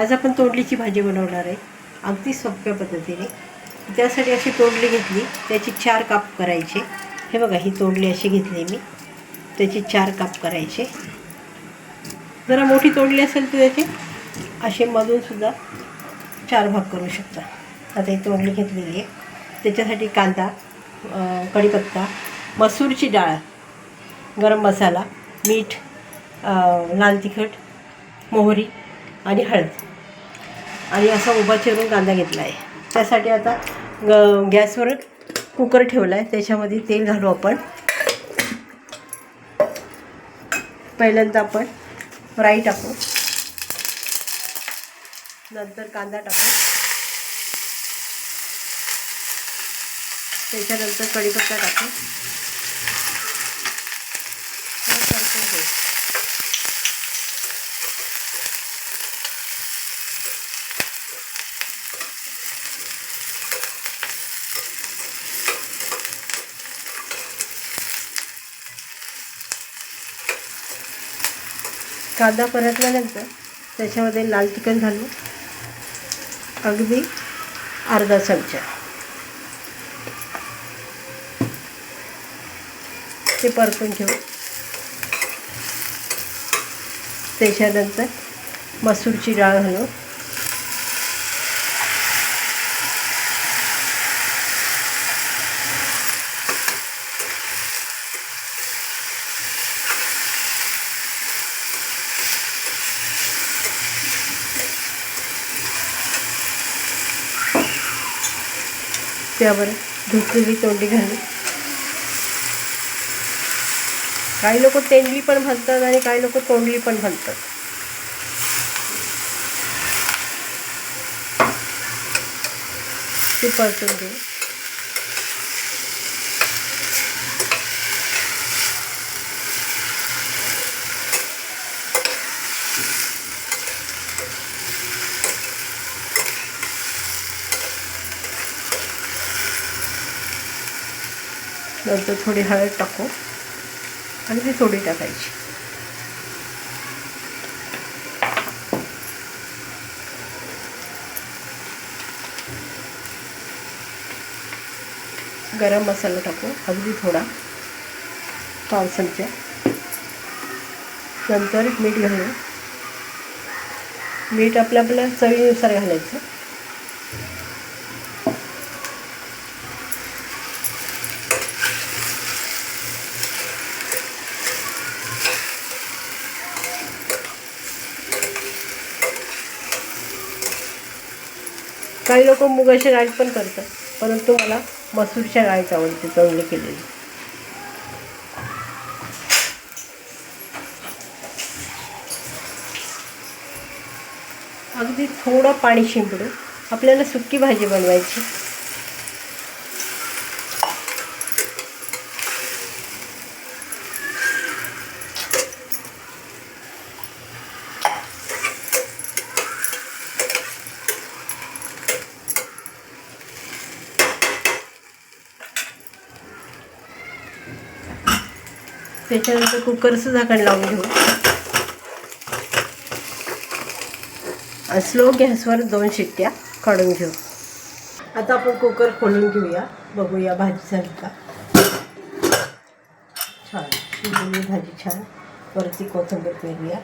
आज आपण तोंडलीची भाजी बनवणार आहे. अगदी सोप्या पद्धतीने. त्यासाठी अशी तोंडली घेतली. त्याची चार काप करायचे. हे बघा ही तोंडली अशी घेतली मी. त्याची चार काप करायचे. जरा मोठी तोंडली असेल तर त्याचे असे मधूनसुद्धा चार भाग करू शकता. आता ही तोंडली घेतलेली आहे. त्याच्यासाठी कांदा कढीपत्ता मसूरची डाळ गरम मसाला मीठ लाल तिखट मोहरी आणि हळद. आणि असा उभा चिरून कांदा घेतला आहे त्यासाठी आता ग गॅसवर कुकर ठेवला आहे त्याच्यामध्ये तेल घालू आपण. पहिल्यांदा आपण फ्राई टाकू. नंतर कांदा टाकू. त्याच्यानंतर कढीपत्ता टाकू. परतून घेऊ. कांदा परतल्यानंतर त्याच्यामध्ये लाल तिखट घालू अगदी अर्धा चमचा. ते परतून घेऊ. त्याच्यानंतर मसूरची डाळ घालू. त्यावर धुतलेली तोंडी घालून. काही लोक तेंडली पण घालतात आणि काही लोक तोंडली पण घालतात ती परतून घेऊ नंतर थोडी हळद टाकू आणि ती थोडी टाकायची. गरम मसाला टाकू अगदी थोडा पाव चमचा. नंतर मीठ घालू. मीठ आपल्या आपल्या चवीनुसार घालायचं. काही लोक मुगाच्या डाळीत पण करतात परंतु मला मसूरच्या डाळीत आवडते तळली केलेली. अगदी थोडं पाणी शिंपडू आपल्याला सुकी भाजी बनवायची. त्याच्यानंतर कुकरचं झाकण लावून घेऊ. स्लो गॅसवर दोन शिट्ट्या काढून घेऊ. आता आपण कुकर खोलून घेऊया. बघूया भाजी झाली का? छान. भाजी छान. वरती कोथिंबीर पेरूया.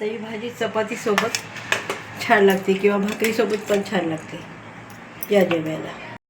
आता ही भाजी चपातीसोबत छान लागते किंवा भाकरीसोबत पण छान लागते या जेवायला.